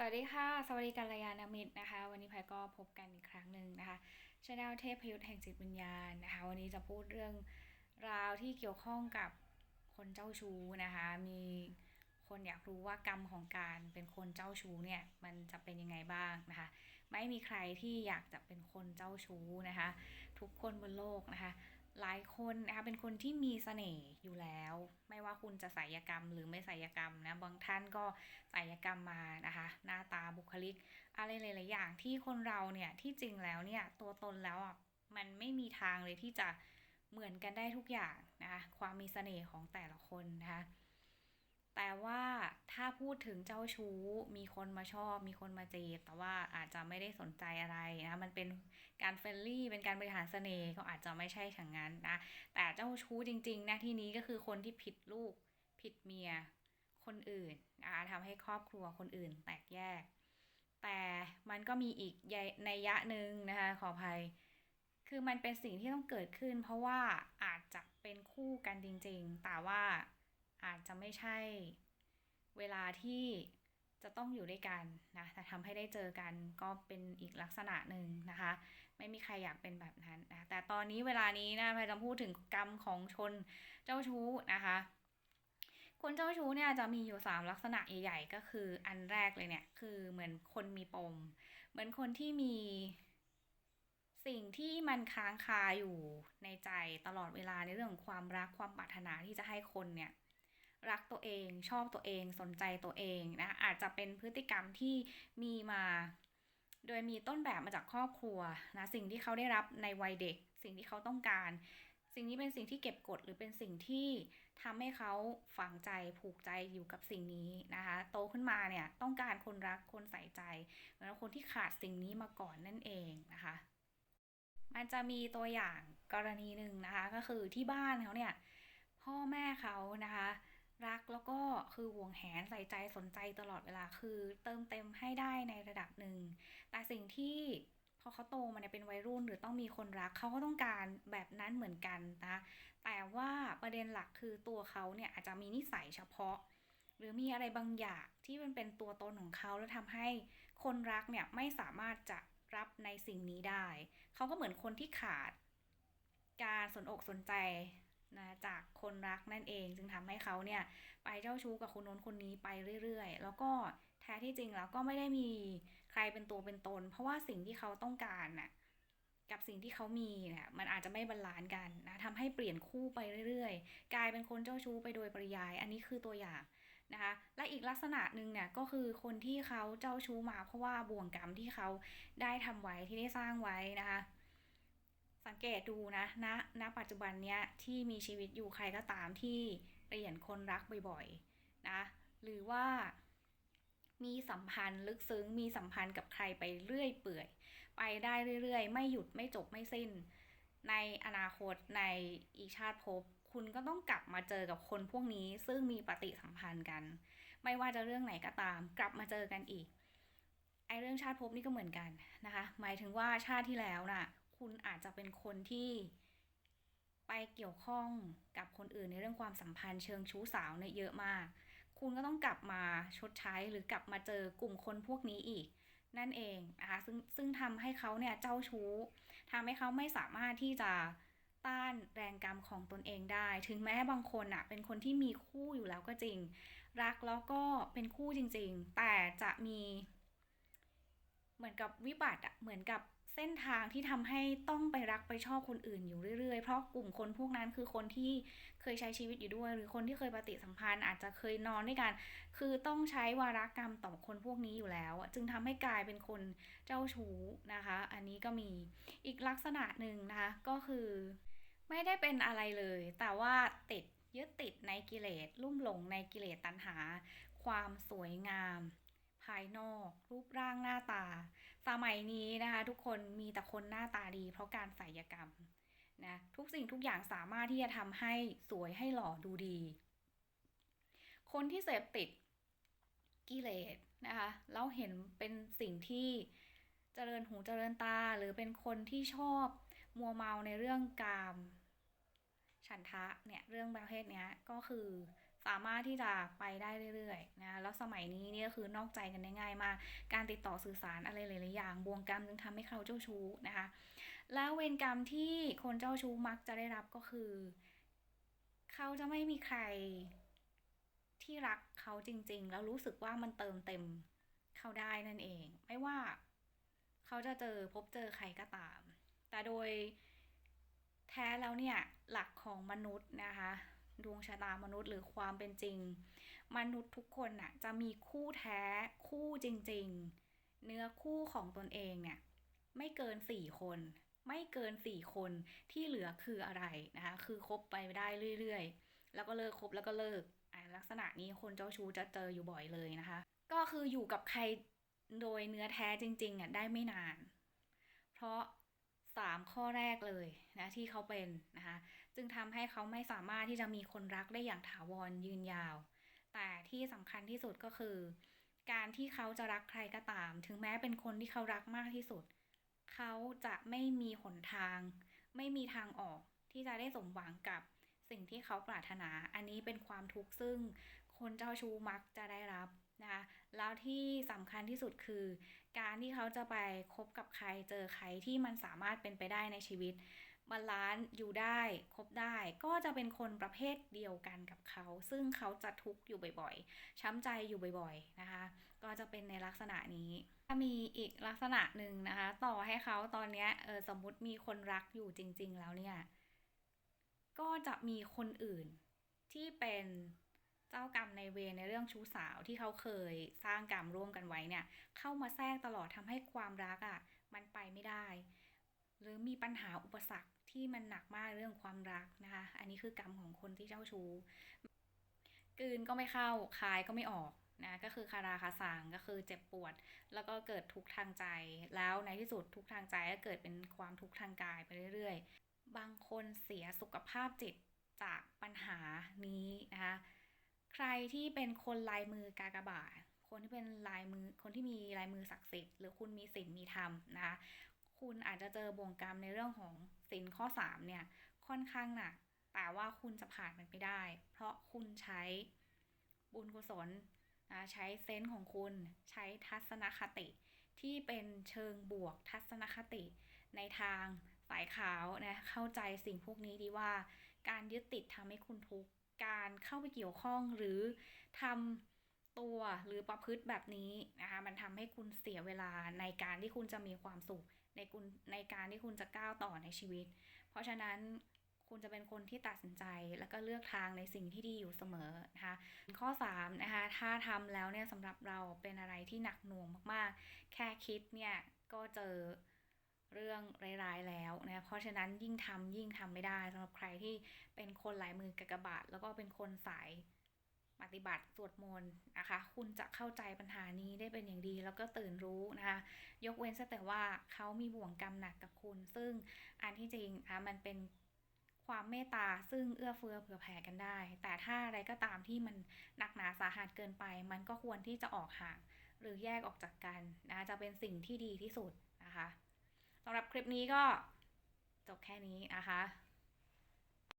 สวัสดีค่ะ สวัสดีกัลยาณมิตรนะคะ วันนี้แพรก็พบกันอีกครั้งหนึ่งนะคะชาแนลเทพยุทธแห่งจิตวิญญาณนะคะ วันนี้จะพูดเรื่องราวที่เกี่ยวข้องกับคนเจ้าชู้นะคะ มีคนอยากรู้ว่ากรรมของการเป็นคนเจ้าชู้เนี่ยมันจะเป็นยังไงบ้างนะคะ ไม่มีใครที่อยากจะเป็นคนเจ้าชู้นะคะ ทุกคนบนโลกนะคะ หลายคนนะคะเป็นคนที่มีเสน่ห์อยู่แล้ว ไม่ว่าคุณจะศัลยกรรมหรือไม่ศัลยกรรมนะบางท่านก็ศัลยกรรมมานะคะ หน้าตาบุคลิก อะไรหลายๆอย่างที่คนเราเนี่ยที่จริงแล้วเนี่ยตัวตนแล้วอะมันไม่มีทางเลยที่จะเหมือนกันได้ทุกอย่างนะคะความมีเสน่ห์ของแต่ละคนนะคะ แต่ว่าถ้าพูดถึงเจ้าชู้ มีคนมาชอบ มีคนมาจีบแต่ว่าอาจจะไม่ได้สนใจอะไรนะ มันเป็นการเฟรนลี่ เป็นการบริหารเสน่ห์ก็อาจจะไม่ใช่ฉังนั้นนะ แต่เจ้าชู้จริง ๆ นะที่นี้ก็คือคนที่ผิดลูก ผิดเมีย คนอื่นนะคะทำให้ครอบครัวคนอื่นแตกแยก แต่มันก็มีอีกในยะหนึ่งนะคะขออภัย คือมันเป็นสิ่งที่ต้องเกิดขึ้น เพราะว่าอาจจะเป็นคู่กันจริง ๆ แต่ว่า อาจจะไม่ใช่ เวลาที่จะต้องอยู่ด้วยกันนะแต่ทำให้ได้เจอกันก็เป็นอีกลักษณะหนึ่งนะคะ ไม่มีใครอยากเป็นแบบนั้นนะแต่ตอนนี้เวลานี้นะพายจะพูดถึงกรรมของชนเจ้าชู้นะคะคนเจ้าชู้เนี่ยจะมีอยู่ 3 ลักษณะใหญ่ๆ ก็คืออันแรกเลยเนี่ย คือเหมือนคนมีปม เหมือนคนที่มีสิ่งที่มันค้างคาอยู่ในใจตลอดเวลาในเรื่องของความรักความปรารถนาที่จะให้คนเนี่ย รักตัวเอง ชอบตัวเองสนใจตัวเองนะอาจจะเป็นพฤติกรรมที่มีมา โดยมีต้นแบบมาจากครอบครัวนะสิ่งที่เขาได้รับในวัยเด็ก สิ่งที่เขาต้องการ สิ่งนี้เป็นสิ่งที่เก็บกดหรือเป็นสิ่งที่ทำให้เขาฝังใจผูกใจอยู่กับสิ่งนี้นะคะโตขึ้นมาเนี่ยต้องการคนรักคนใส่ใจเหมือนคนที่ขาดสิ่งนี้มาก่อนนั่นเองนะคะมันจะมีตัวอย่างกรณีหนึ่งนะคะ ก็คือที่บ้านเขาเนี่ย พ่อแม่เขานะคะ รักแล้วก็คือห่วงแหนใส่ใจสนใจตลอดเวลาคือเติมเต็มให้ได้ในระดับหนึ่ง แต่สิ่งที่พอเขาโตมาเนี่ยเป็นวัยรุ่นหรือต้องมีคนรักเขาก็ต้องการแบบนั้นเหมือนกันนะ แต่ว่าประเด็นหลักคือตัวเขาเนี่ยอาจจะมีนิสัยเฉพาะ หรือมีอะไรบางอย่างที่มันเป็นตัวตนของเขาแล้วทำให้คนรักเนี่ยไม่สามารถจะรับในสิ่งนี้ได้ เขาก็เหมือนคนที่ขาด การสนอกสนใจ นะจากคนรักนั่นเอง จึงทำให้เขาเนี่ยไปเจ้าชู้กับคนโน้นคนนี้ไปเรื่อยๆ แล้วก็แท้ที่จริงแล้วก็ไม่ได้มีใครเป็นตัวเป็นตน เพราะว่าสิ่งที่เขาต้องการน่ะกับสิ่งที่เขามีเนี่ยมันอาจจะไม่บรรลานซ์กันนะทำให้เปลี่ยนคู่ไปเรื่อยๆ กลายเป็นคนเจ้าชู้ไปโดยปริยาย อันนี้คือตัวอย่างนะคะและอีกลักษณะหนึ่งเนี่ยก็คือคนที่เขาเจ้าชู้มาเพราะว่าบ่วงกรรมที่เขาได้ทำไว้ที่ได้สร้างไว้นะคะ สังเกตดูนะณณปัจจุบันเนี้ยที่มีชีวิตอยู่ใครก็ตามที่เปลี่ยนคนรักบ่อยๆนะหรือว่ามีสัมพันธ์ลึกซึ้งมีสัมพันธ์กับใครไปเรื่อยเปื่อย ไปได้เรื่อยๆ ไม่หยุดไม่จบไม่สิ้น ในอนาคตในอีกชาติภพคุณก็ต้องกลับมาเจอกับคนพวกนี้ ซึ่งมีปฏิสัมพันธ์กัน ไม่ว่าจะเรื่องไหนก็ตาม กลับมาเจอกันอีกไอเรื่องชาติภพนี่ก็เหมือนกันนะคะ หมายถึงว่าชาติที่แล้วน่ะ คุณอาจจะเป็นคนที่ไปเกี่ยวข้องกับคนอื่นในเรื่องความสัมพันธ์เชิงชู้สาวเนี่ยเยอะมาก คุณก็ต้องกลับมาชดใช้หรือกลับมาเจอกลุ่มคนพวกนี้อีก นั่นเองนะคะซึ่งซึ่งทำให้เขาเนี่ยเจ้าชู้ทำให้เขาไม่สามารถที่จะต้านแรงกรรมของตนเองได้ ถึงแม้บางคนอะเป็นคนที่มีคู่อยู่แล้วก็จริง รักแล้วก็เป็นคู่จริง ๆ แต่จะมี เหมือนกับวิบัติอะเหมือนกับ เส้นทางที่ทำให้ต้องไปรักไปชอบคนอื่นอยู่เรื่อยๆ เพราะกลุ่มคนพวกนั้นคือคนที่เคยใช้ชีวิตอยู่ด้วย หรือคนที่เคยปฏิสัมพันธ์ อาจจะเคยนอนด้วยกัน คือต้องใช้วารกรรมต่อคนพวกนี้อยู่แล้ว จึงทำให้กลายเป็นคนเจ้าชู้นะคะ อันนี้ก็มีอีกลักษณะหนึ่งนะคะก็คือ ไม่ได้เป็นอะไรเลย แต่ว่าติดยึดติดในกิเลสลุ่มหลงในกิเลสตัณหา ความสวยงาม ภายนอก รูปร่างหน้าตา สมัยนี้นะคะ ทุกคนมีแต่คนหน้าตาดี เพราะการศัลยกรรมนะทุกสิ่งทุกอย่างสามารถที่จะทำให้สวยให้หล่อดูดี คนที่เสพติดกิเลสนะคะแล้วเห็นเป็นสิ่งที่เจริญหูเจริญตา หรือเป็นคนที่ชอบมัวเมาในเรื่องกามฉันทะเนี่ยเรื่องประเภทนี้ก็คือ สามารถที่จะไปได้เรื่อยๆนะแล้วสมัยนี้เนี่ยก็คือนอกใจกันได้ง่ายมาก การติดต่อสื่อสารอะไรหลายๆอย่างบวงกรรมจึงทำให้เขาเจ้าชู้นะคะ แล้วเวรกรรมที่คนเจ้าชู้มักจะได้รับก็คือ เขาจะไม่มีใครที่รักเขาจริง ๆ แล้วรู้สึกว่ามันเติมเต็มเขาได้นั่นเอง ไม่ว่าเขาจะเจอพบเจอใครก็ตาม แต่โดยแท้แล้วเนี่ยหลักของมนุษย์นะคะ ดวงชะตามนุษย์หรือความเป็นจริง มนุษย์ทุกคนน่ะจะมีคู่แท้คู่จริง ๆ เนื้อคู่ของตนเองเนี่ยไม่เกินสี่คน ไม่เกินสี่คนที่เหลือคืออะไรนะคะคือคบไปได้เรื่อยๆ แล้วก็เลิกคบแล้วก็เลิกอ่าลักษณะนี้คนเจ้าชู้จะเจออยู่บ่อยเลยนะคะ ก็คืออยู่กับใครโดยเนื้อแท้จริงๆอะได้ไม่นาน เพราะสามข้อแรกเลยนะที่เขาเป็นนะคะ จึงทำให้เขาไม่สามารถที่จะมีคนรักได้อย่างถาวรยืนยาว แต่ที่สำคัญที่สุดก็คือ การที่เขาจะรักใครก็ตาม ถึงแม้เป็นคนที่เขารักมากที่สุด เขาจะไม่มีหนทาง ไม่มีทางออกที่จะได้สมหวังกับสิ่งที่เขาปรารถนา อันนี้เป็นความทุกข์ซึ่งคนเจ้าชู้มักจะได้รับนะคะแล้วที่สำคัญที่สุดคือ การที่เขาจะไปคบกับใครเจอใครที่มันสามารถเป็นไปได้ในชีวิต บาลานซ์อยู่ได้คบได้ ก็จะเป็นคนประเภทเดียวกันกับเขา ซึ่งเขาจะทุกข์อยู่บ่อยๆ ช้ำใจอยู่บ่อยๆนะคะ ก็จะเป็นในลักษณะนี้ ถ้ามีอีกลักษณะหนึ่งนะคะ ต่อให้เขาตอนเนี้ยเออสมมติมีคนรักอยู่จริง ๆ แล้วเนี่ย ก็จะมีคนอื่นที่เป็นเจ้ากรรมในเวในเรื่องชู้สาวที่เขาเคยสร้างกรรมร่วมกันไว้เนี่ย เข้ามาแทรกตลอดทำให้ความรักอะ่ะ มันไปไม่ได้ หรือมีปัญหาอุปสรรค ที่มันหนักมากเรื่องความรักนะคะ อันนี้คือกรรมของคนที่เจ้าชู้กืนก็ไม่เข้าคายก็ไม่ออกนะก็คือคาราคาสังก็คือเจ็บปวด แล้วก็เกิดทุกข์ทางใจ แล้วในที่สุดทุกข์ทางใจก็เกิดเป็นความทุกข์ทางกายไปเรื่อยๆ บางคนเสียสุขภาพจิตจากปัญหานี้นะคะใครที่เป็นคนลายมือกากบาทคนที่เป็นลายมือคนที่มีลายมือศักดิ์สิทธิ์หรือคุณมีศีลมีธรรมนะคะ คุณอาจจะเจอบ่วงกรรมในเรื่องของศีลข้อ 3 เนี่ย ค่อนข้างหนัก แต่ว่าคุณจะผ่านมันไปได้ เพราะคุณใช้บุญกุศลนะใช้เซนส์ของคุณใช้ทัศนคติ ที่เป็นเชิงบวกทัศนคติ ในทางสายขาวนะเข้าใจสิ่งพวกนี้ดีว่า การยึดติดทำให้คุณทุกข์การเข้าไปเกี่ยวข้องหรือทำตัวหรือประพฤติแบบนี้นะคะมันทำให้คุณเสียเวลาในการที่คุณจะมีความสุข ในคุณในการที่คุณจะก้าวต่อในชีวิต เพราะฉะนั้นคุณจะเป็นคนที่ตัดสินใจแล้วก็เลือกทางในสิ่งที่ดีอยู่เสมอนะคะข้อ3นะคะถ้าทำแล้วเนี่ยสำหรับเราเป็นอะไรที่หนักหน่วงมากๆ แค่คิดเนี่ยก็เจอเรื่องร้ายๆแล้วนะเพราะฉะนั้นยิ่งทำยิ่งทำไม่ได้สำหรับใครที่เป็นคนหลายมือกากบาท แล้วก็เป็นคนสาย ปฏิบัติสวดมนต์นะคะ คุณจะเข้าใจปัญหานี้ได้เป็นอย่างดี แล้วก็ตื่นรู้นะคะ ยกเว้นแต่ว่าเขามีบ่วงกรรมหนักกับคุณ ซึ่งอันที่จริงอะมันเป็นความเมตตาซึ่งเอื้อเฟื้อเผื่อแผ่กันได้ แต่ถ้าอะไรก็ตามที่มันหนักหนาสาหัสเกินไป มันก็ควรที่จะออกห่าง หรือแยกออกจากกันนะจะเป็นสิ่งที่ดีที่สุดนะคะสำหรับคลิปนี้ก็จบแค่นี้นะคะ